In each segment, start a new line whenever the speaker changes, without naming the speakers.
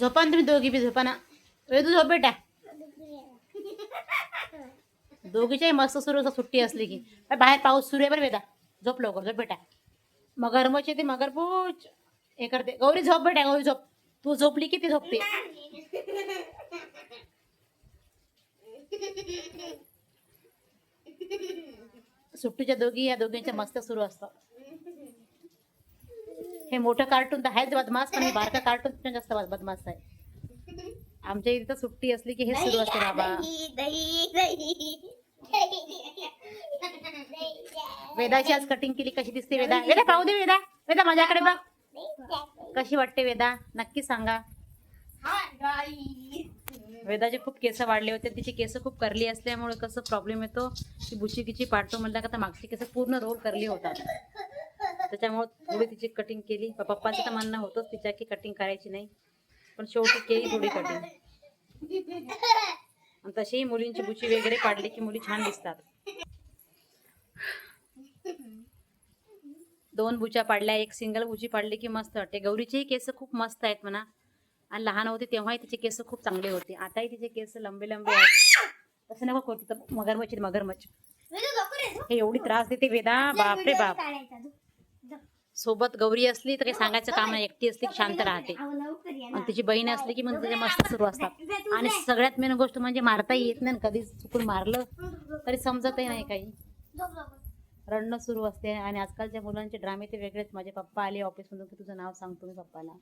झोपा ना तुम्ही दोघी बी झोपा ना तू झोप बेटा. दोघीच्याही मस्त सुरू असं सुट्टी असली की. बाहेर पाऊस सुरू आहे बरं वेदा झोप लवकर झोप बेटा. मगरमच्छ ते मगरपूच हे करते. गौरी झोप बेटा गौरी झोप. तू झोपली की ती झोपते. सुट्टीच्या दोघी या दोघींच्या मस्त सुरू असतात. हे मोठं कार्टून तर आहेच बदमाश पण हे बारका कार्टून पण जास्त बद- बदमाश आहे. आमच्या इथे सुट्टी असली की हे सुरू असते बाबा. वेदाची आज कटिंग केली कशी दिसते वेदा? वेदा पाहू दे वेदा. वेदा माझ्याकडे बघ. कशी वाटते वेदा? नक्की सांगा. वेदाचे खूप केस वाढले होते. तिचे केस खूप करली असल्यामुळे कसं प्रॉब्लेम येतो? की बुची किची पाडतो म्हणलं का तर मागची केस पूर्ण रोल करली होतात. त्याच्यामुळे थोडी तिची कटिंग केली. पप्पाचं तर म्हणणं होतंच तिच्या की कटिंग करायची नाही. पण शेवटी केली थोडी कटिंग आणि तशीही मुलींची बुची वगैरे पाडली की मुली छान दिसतात. दोन बुच्या पाडल्या एक सिंगल बुची पाडली की मस्त वाटते. गौरीचेही केस खूप मस्त आहेत म्हणा. आणि लहान होते तेव्हाही तिचे केस खूप चांगले होते. आताही तिचे केस लंबे लंबे आहेत. तसं नको करतो तर मगरमच्छ मगरमच्छ. हे एवढी त्रास देते वेदा. बापरे बाप. सोबत गौरी असली तर काही सांगायचं काम नाही. एकटी असली की शांत राहते. आणि तिची बहीण असली की मग तिच्या मस्त सुरू असतात. आणि सगळ्यात मेन गोष्ट म्हणजे मारताही येत नाही कधी चुकून मारलं तरी समजतही नाही काही. रडणं सुरू असते आणि आजकालच्या मुलांचे ड्रामे ते वेगळेच. माझे पप्पा आले ऑफिसमधून की तुझं नाव सांगतो मी पप्पाला.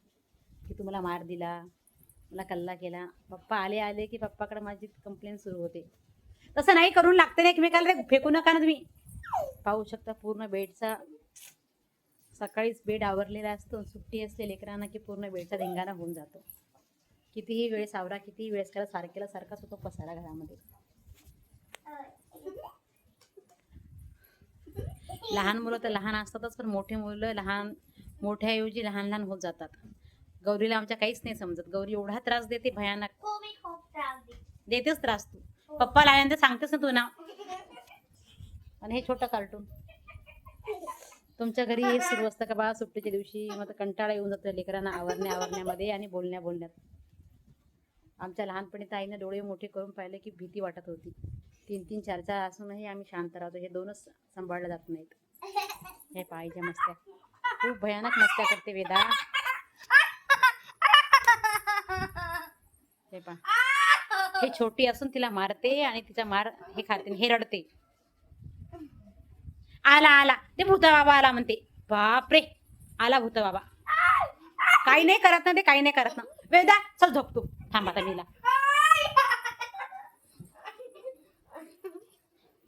की तू मला मार दिला मला कल्ला केला. पप्पा आले आले की पप्पाकडे माझी कंप्लेंट सुरू होते. तसं नाही करून लागते ना एकमेकाला फेकू नका ना तुम्ही. पाहू शकता पूर्ण बेडचा सकाळीच बेड आवरलेला असतो सुट्टी असते लेकरांना की पूर्ण बेडचा धिंगाणा होऊन जातो. कितीही वेळेस आवरा कितीही वेळेस केला सारखेला सारखाच होतो पसारा घरामध्ये. लहान मुलं तर लहान असतातच पण मोठे मुलं लहान मोठ्याऐवजी लहान लहान होत जातात. गौरीला आमच्या काहीच नाही समजत. गौरी एवढा त्रास देते भयानक. देतेच त्रास तू. पप्पा आल्यानंतर सांगतेस ना तू ना आणि हे छोटं कार्टून तुमच्या घरी हे सुरू असतं का बा सुट्टीच्या दिवशी? मग कंटाळा येऊन जातो लेकरांना आवरण्या आवरण्यामध्ये आणि बोलण्या बोलण्यात. आमच्या लहानपणी ताईनं डोळे मोठे करून पाहिले की भीती वाटत होती. तीन तीन चार चार असूनही आम्ही शांत राहतो. हे दोनच सांभाळले जात नाहीत. हे पाहिजे मस्त्या खूप भयानक मस्त्या करते वेदा. हे पा हे छोटी असून तिला मारते आणि तिचा मार हे खाते हे रडते. आला आला. ते भूता बाबा आला म्हणते. बापरे. आला भूता बाबा काही नाही करत ना ते काही नाही करत ना. वेदा चल झोप तू. थांब आता मीला.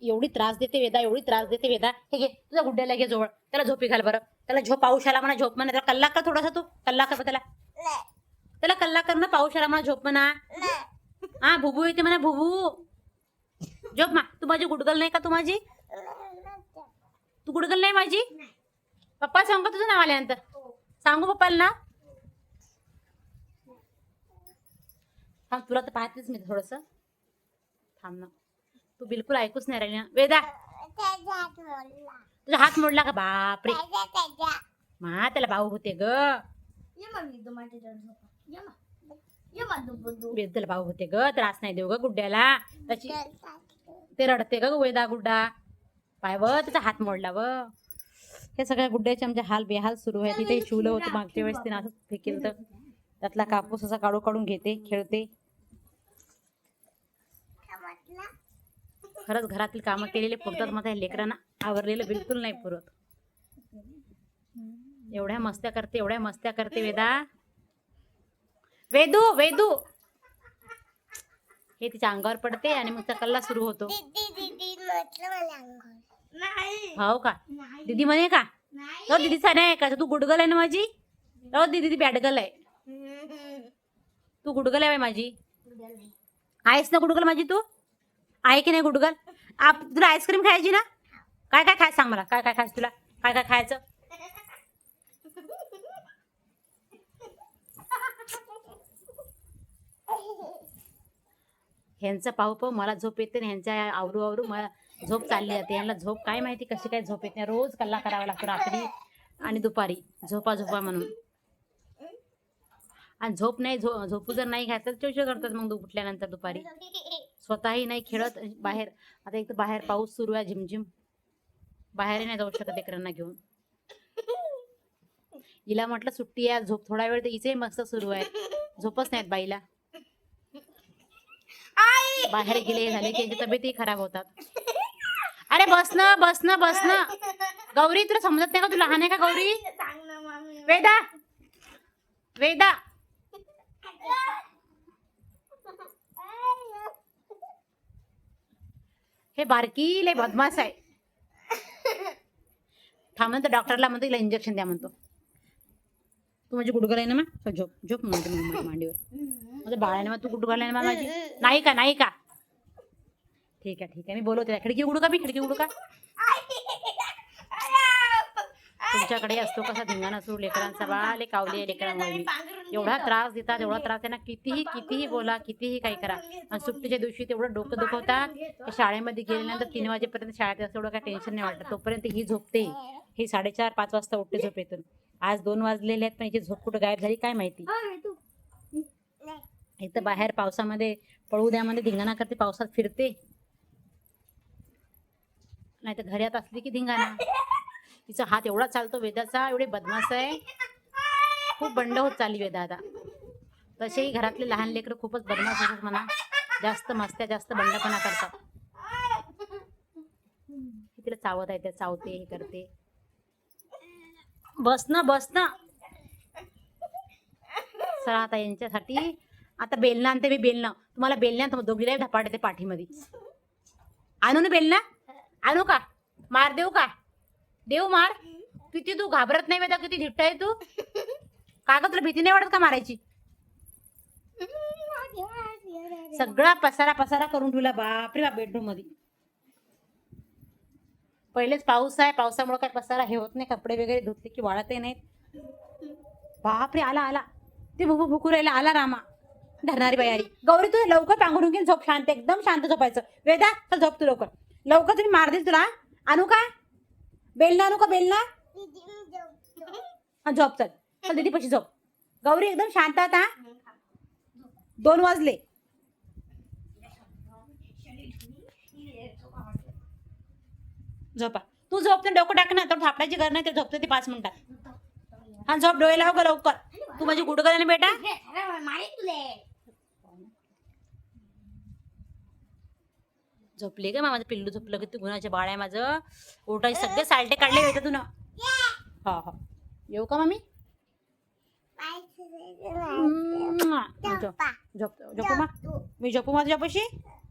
एवढी त्रास देते वेदा एवढी त्रास देते वेदा. हे घे तुझ्या गुड्ड्याला घे जवळ. त्याला झोपी घाल बरं. त्याला झोप पाऊशाला म्हणा झोप म्हणा. त्याला कल्ला कर थोडासा तू. कल्ला कर त्याला. त्याला कल्ला कर ना पाऊशाला म्हणा झोप म्हणा. हा भुबू येते म्हणा भुबू झोप मा. तू माझी गुडगल नाही का तू माझी? तू गुडगल नाही माझी? पप्पा सांग का तुझं नाव आल्यानंतर? सांगू पप्पाला ना? थांब तुला तर पाहतेच मी थोडस. थांब ना. तू बिलकुल ऐकूच नाही राहिली ना. वेदा! तुझा हात मोडला का बापरे? मा त्याला भाऊ होते ग. त्याला भाऊ होते ग. त्रास नाही देऊ ग गुड्ड्याला. त्याची ते रडते ग वेदा गुड्डा. पाय व त्याचा हात मोडला व. हे सगळ्या गुड्ड्याचे आमचे हाल बेहाल सुरू आहे. तिथे शिवलं होतं. मागच्या वेळेस तिने असं फेकेल तर त्यातला कापूस असा काढू काढून घेते खेळते. खरंच घरातील कामं केलेले पुरतात. माझ्या लेकरांना आवरलेलं बिलकुल नाही पुरत. एवढ्या मस्त्या करते एवढ्या मस्त्या करते वेदा. वेदू वेदू. हे तिच्या अंगावर पडते आणि मग त्या कल्ला सुरू होतो. हो का? दीदी म्हणे का? हो दीदीचा नाही का तू गुडगल आहे ना माझी? हो दीदी ती बॅडगल आहे. तू गुडगल आहे बाई माझी. आहेस ना गुडगल माझी तू? आहे की नाही गुडगल? आप तुला आईस्क्रीम खायची ना? काय काय खायचं सांग मला? काय काय खायचं तुला? काय काय खायचं? ह्यांचं पाहू पाहू मला झोप येते ना ह्यांच्या आवरू आवरू मला झोप चालली जाते. यांना झोप काय माहिती कशी काय झोप येत नाही. रोज कल्ला करावा लागतो रात्री आणि दुपारी. झोपा झोपा म्हणून. आणि झोप नाही झो झोपू जर नाही घ्यायचं तर करतात मग उठल्यानंतर दुपारी. स्वतःही नाही खेळत बाहेर आता एक तर बाहेर पाऊस सुरू आहे झिमझिम. बाहेरही नाही जाऊ शकत लेकरांना घेऊन. हिला म्हटलं सुट्टी आहे झोप थोडा वेळ तर हिचंही मस्त सुरू आहे. झोपच नाहीत बाईला. बाहेर गेले हे झाले की यांची तब्येतही खराब होतात. अरे बस ना बस ना बस ना. गौरी तुला समजत नाही का? तू लहान आहे का गौरी?
सांग ना
वेदा. वेदा. हे बारकी लय बदमाश आहे. थांब नंतर डॉक्टरला म्हणतो तिला इंजेक्शन द्या म्हणतो. तू माझी गुडगल आहे ना मग झोप झोप म्हणतो मग मांडीवर. माझं बाळ आहे ना मग तू गुडगल आहे ना मग माझी. नाही का नाही का? ठीक आहे ठीक आहे. मी बोलवते. खिडकी उघडू का मी? खिडकी उघडू का? तुमच्याकडे असतो कसा धिंगाणा सुरू? लेकरांचा बाले कावले लेकरांमुळे मी एवढा त्रास देतात एवढा त्रास त्यांना कितीही कितीही बोला कितीही काही करा. आणि सुट्टीच्या दिवशी तेवढं डोकं दुखवतात. शाळेमध्ये गेल्यानंतर तीन वाजेपर्यंत शाळेत असं एवढं काही टेन्शन नाही वाटत. तोपर्यंत ही झोपते. ही साडेचार पाच वाजता उठते झोपेतून. आज दोन वाजलेले आहेत पण हिची झोप कुठं गायब झाली काय माहिती? एक तर बाहेर पावसामध्ये पळू द्यामध्ये धिंगाणा करते पावसात फिरते. नाही तर घरात असली की धिंगाणा. तिचा हात एवढा चालतो वेदाचा एवढे बदमाश आहे. खूप बंड होत चालली वेदा आता. तसेही घरातले लहान लेकरं खूपच बदमाश असतात म्हणा. जास्त मस्त्या जास्त बंडपणा करतात. तिला चावत आहे त्या चावते हे करते. बस ना बस ना. चला आता यांच्यासाठी. आता बेलना आणते मी बेलना तुम्हाला बेलण्यात दोघीला धपाट येते पाठीमध्ये. आणू ना बेलना आणू का? मार देऊ का? देऊ मार? किती तू घाबरत नाही बेटा? किती धिट्ट आहे तू? का तुला भीती नाही वाटत का मारायची? सगळा पसारा पसारा करून ठेवला बापरे बाप बेडरूममध्ये. पहिलेच पाऊस आहे पावसामुळे काय पसारा हे होत नाही कपडे वगैरे धुतले की वाळतही नाहीत. बापरे आला आला. ते भुकू भुकू राहिला आला रामा. धरणारी बाई आली. गौरी तू लवकर पांघरून घेऊन झोप शांत एकदम शांत झोपायचं. वेदा झोप तू लवकर. लवकर तुम्ही मार देईल तुला. आणू का? बेलना आणू का बेलना हा झोप चल. चल दीदी पशी झोप. गौरी एकदम शांत आता दोन वाजले. झोपा. तू झोपते डोकं टाक ना. तर थापण्याची गरज नाही ते झोपते ते पाच मिनिटात. हा झोप डोळे लाव का लवकर. तू माझी गुडगल आहे बेटा. झोपली का माझं पिल्लू झोपलं की तू गुणाचे बाळ आहे माझं ओटाचे सगळे सालटे काढले येतं तू ना हा हा. येऊ का मम्मी म्वा. झोप. झोप झोपू मग मी. झोपू माझ्या झोपाशी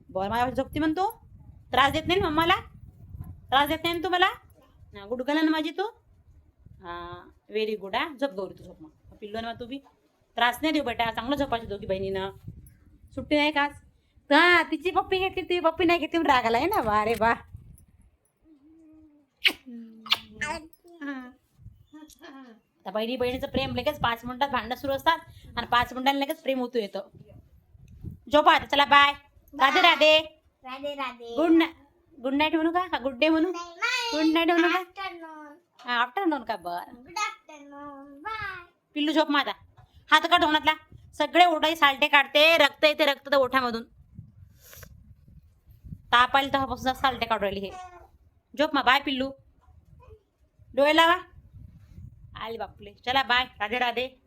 बरं माझ्या झोपती म्हणतो त्रास देत नाही ना मम्माला? त्रास देत नाही ना तू मला? हा गुडगला ना माझी तू? हा व्हेरी गुड हा. झोप गौरी तू झोप मग. पिल्लू ना तू बी. त्रास नाही देऊ बेटा. चांगलं झोपायची दोघी बहिणीनं. सुट्टी नाही का? हा तिची पप्पी घेतली ती पप्पी नाही घेतली म्हणून राग आलाय ना वा रे वा. बहिणी बहिणीचं प्रेम लगेच पाच मिनिटात भांडणं सुरू असतात आणि पाच मिनिटांनी लगेच प्रेम होतो येतं. झोपा चला bye. Radhe Radhe.
Radhe Radhe.
Good night good night म्हणू का? गुड डे म्हणू? गुड नाईट म्हणू का? आफ्टरनून. का बर?
Good afternoon. बाय.
पिल्लू झोप माझा हात काढ होण्यातला सगळे ओठाई सालटे काढते रक्त येते रक्त त्या ओठामधून. ताप आली तेव्हापासून सालटे काढू राहिली हे. झोप मा बाय पिल्लू. डोळे लावा. आले बापले. चला बाय. राधे राधे.